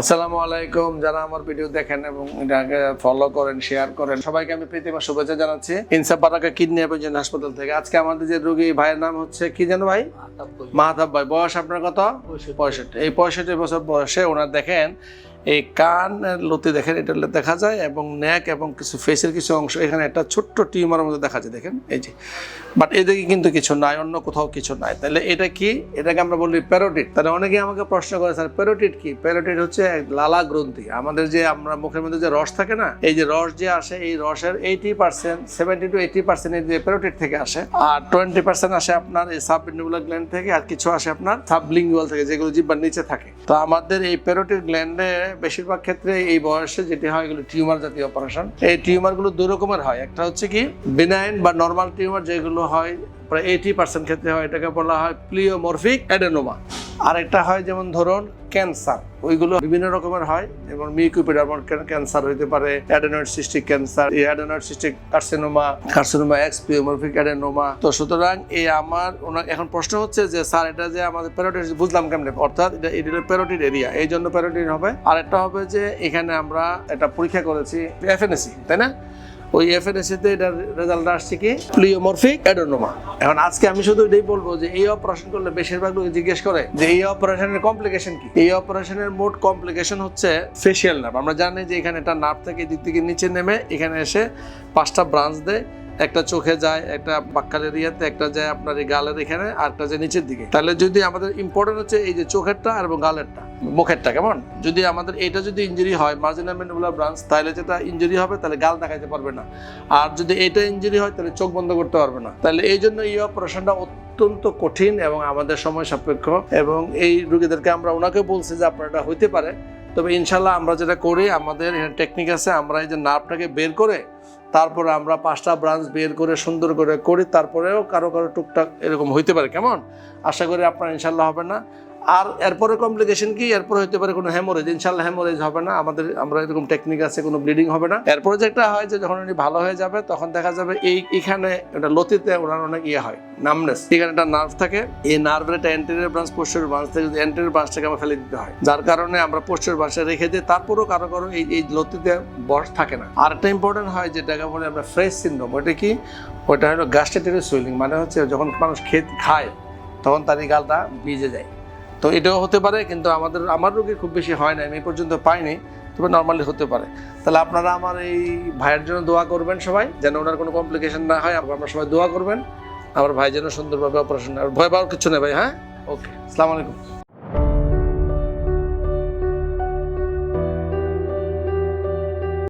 আসসালামু আলাইকুম। যারা আমার ভিডিও দেখেন এবং এটাকে ফলো করেন শেয়ার করেন সবাইকে আমি প্রীতিমা শুভেচ্ছা জানাচ্ছি ইনসাফ বারাকা কিডনি অ্যাপোজেন হাসপাতাল থেকে। আজকে আমাদের যে রোগী ভাইয়ের নাম হচ্ছে কি জানো ভাই? মাহাতাব ভাই। বয়স আপনার কত? পঁয়ষট্টি। এই পঁয়ষট্টি বছর বয়সে ওনার দেখেন এই কান লতি দেখেন, এটা দেখা যায়, এবং ন্যাক এবং কিছু ফেসের কিছু অংশ, এখানে একটা ছোট্ট টিউমারের মধ্যে দেখা যায়, দেখেন, এই যে। বাট এদিকে কিন্তু কিছু নাই, অন্য কোথাও কিছু নাই। তাহলে এটা কি? এটাকে আমরা বলি প্যারোটিড তাহলে অনেকে আমাকে প্রশ্ন করে, স্যার প্যারোটিড কি? প্যারোটিড হচ্ছে এক লালা গ্রন্থি। আমাদের যে, আমরা মুখের মধ্যে যে রস থাকে না, এই যে রস যে আসে, এই রসের eighty percent seventy to eighty percent এই যে প্যারোটিড থেকে আসে, আর টোয়েন্টি পার্সেন্ট আসে আপনার এই সাবলিঙ্গুলার গ্ল্যান্ড থেকে, আর কিছু আসে আপনার সাবলিঙ্গুয়াল থেকে, যেগুলো জিব্বার নিচে থাকে। তো আমাদের এই প্যারোটিড গ্ল্যান্ডে বেশিরভাগ ক্ষেত্রে এই বয়সে যেটি হয় এগুলো টিউমার জাতীয় অপারেশন। এই টিউমারগুলো দুই রকমের হয়। একটা হচ্ছে কি বিনাইন বা নর্মাল টিউমার যেগুলো হয়, প্রায় এইটি পার্সেন্ট ক্ষেত্রে হয়। এটাকে বলা হয় প্লিওমরফিক অ্যাডেনোমা আর একটা হয় যেমন ধরুন ক্যান্সার, ওইগুলো বিভিন্ন রকমের হয়, যেমন মিউকুপিডার্মাল ক্যান্সার হইতে পারে অ্যাডেনয়েড সিস্টিক ক্যান্সার, এই adenoid cystic carcinoma carcinoma ex pleomorphic adenoma. তো সুতরাং এই আমার এখন প্রশ্ন হচ্ছে যে, স্যার, এটা যে আমাদের প্যারোটিড বুঝলাম কেমনে? অর্থাৎ এটা এটা প্যারোটিড এরিয়া, এই জন্য প্যারোটিড হবে। আর একটা হবে যে, এখানে আমরা এটা পরীক্ষা করেছি, এফএনএসি, তাই না? ওই এফএনএসিতে এটার রেজাল্ট আসছে কি? প্লিওমরফিক অ্যাডোনোমা এখন আজকে আমি শুধু এটাই বলব যে এই অপারেশন করলে বেশিরভাগ লোক জিজ্ঞেস করে যে এই অপারেশনের কমপ্লিকেশন কি? এই অপারেশনের মোট কমপ্লিকেশন হচ্ছে ফেসিয়াল নার্ভ আমরা জানি যে এখানে একটা নার্ভ থেকে দিক থেকে নিচে নেমে এখানে এসে পাঁচটা ব্রাঞ্চ দেয়। একটা চোখে যায়, একটা বাক্কালের ইয়েতে, একটা যায় আপনার এই গালের এখানে, আর একটা যায় নিচের দিকে। তাহলে যদি আমাদের ইম্পর্টেন্ট হচ্ছে এই যে চোখেরটা আর এবং গালেরটা, মুখেরটা, কেমন? যদি আমাদের এটা যদি ইঞ্জুরি হয় মার্জিনাল ম্যান্ডিবুলার ব্রাঞ্চ তাহলে যেটা ইঞ্জুরি হবে, তাহলে গাল দেখাইতে পারবে না। আর যদি এটা ইঞ্জুরি হয়, তাহলে চোখ বন্ধ করতে পারবে না। তাহলে এই জন্য এই অপারেশনটা অত্যন্ত কঠিন এবং আমাদের সময় সাপেক্ষ। এবং এই রোগীদেরকে আমরা ওনাকে বলছি যে আপনার হইতে পারে। তবে ইনশাল্লাহ আমরা যেটা করি, আমাদের টেকনিক আছে, আমরা এই যে নার্ভটাকে বের করে, তারপরে আমরা পাঁচটা ব্রাঞ্চ বের করে সুন্দর করে করি, তারপরেও কারও কারও টুকটাক এরকম হইতে পারে। কেমন? আশা করি আপনার ইনশাল্লাহ হবে না। আর এরপরে কমপ্লিকেশন কি? এরপরে হতে পারে কোনো হ্যামোরেজ ইনশাল্লাহ হ্যামোরেজ হবে না। আমাদের, আমরা এরকম টেকনিক আছে, কোনো ব্লিডিং হবে না। এরপরে যেটা হয় যে যখন উনি ভালো হয়ে যাবে, তখন দেখা যাবে এই, এখানে এটা লতিতে ওনার অনেক ইয়ে হয় নামনেস এখানে একটা নার্ভ থাকে। এই নার্ভের একটা অ্যান্টেরিয়র ব্রাঞ্চ পোস্টার ব্রাঞ্চ থেকে অ্যান্টেরিয়র ব্রাঞ্চটাকে আমরা ফেলে দিতে হয়, যার কারণে আমরা পোস্টার ব্রাঞ্চে রেখে দিই তারপরেও কারও কারও এই এই লতিতে বস থাকে না। আর একটা ইম্পর্টেন্ট হয় যেটাকে বলে আমরা ফ্রেশ সিন্ড্রোম ওটা কি? ওটা হলো গাস্টেটেরিয়াস সুইলিং মানে হচ্ছে যখন মানুষ খেত, খায়, তখন তার এই গালটা ভিজে যায়। তো এটাও হতে পারে, কিন্তু আমাদের, আমার রোগী খুব বেশি হয় না, আমি পর্যন্ত পাইনি, তবে নর্মালি হতে পারে। তাহলে আপনারা আমার এই ভাইয়ের জন্য দোয়া করবেন সবাই, যেন ওনার কোনো কমপ্লিকেশন না হয় আপনারা সবাই দোয়া করবেন। আমার ভাই যেন সুন্দরভাবে অপারেশন ভয় পাওয়ার কিছু নেই ভাই হ্যাঁ? ওকে আসসালামু আলাইকুম।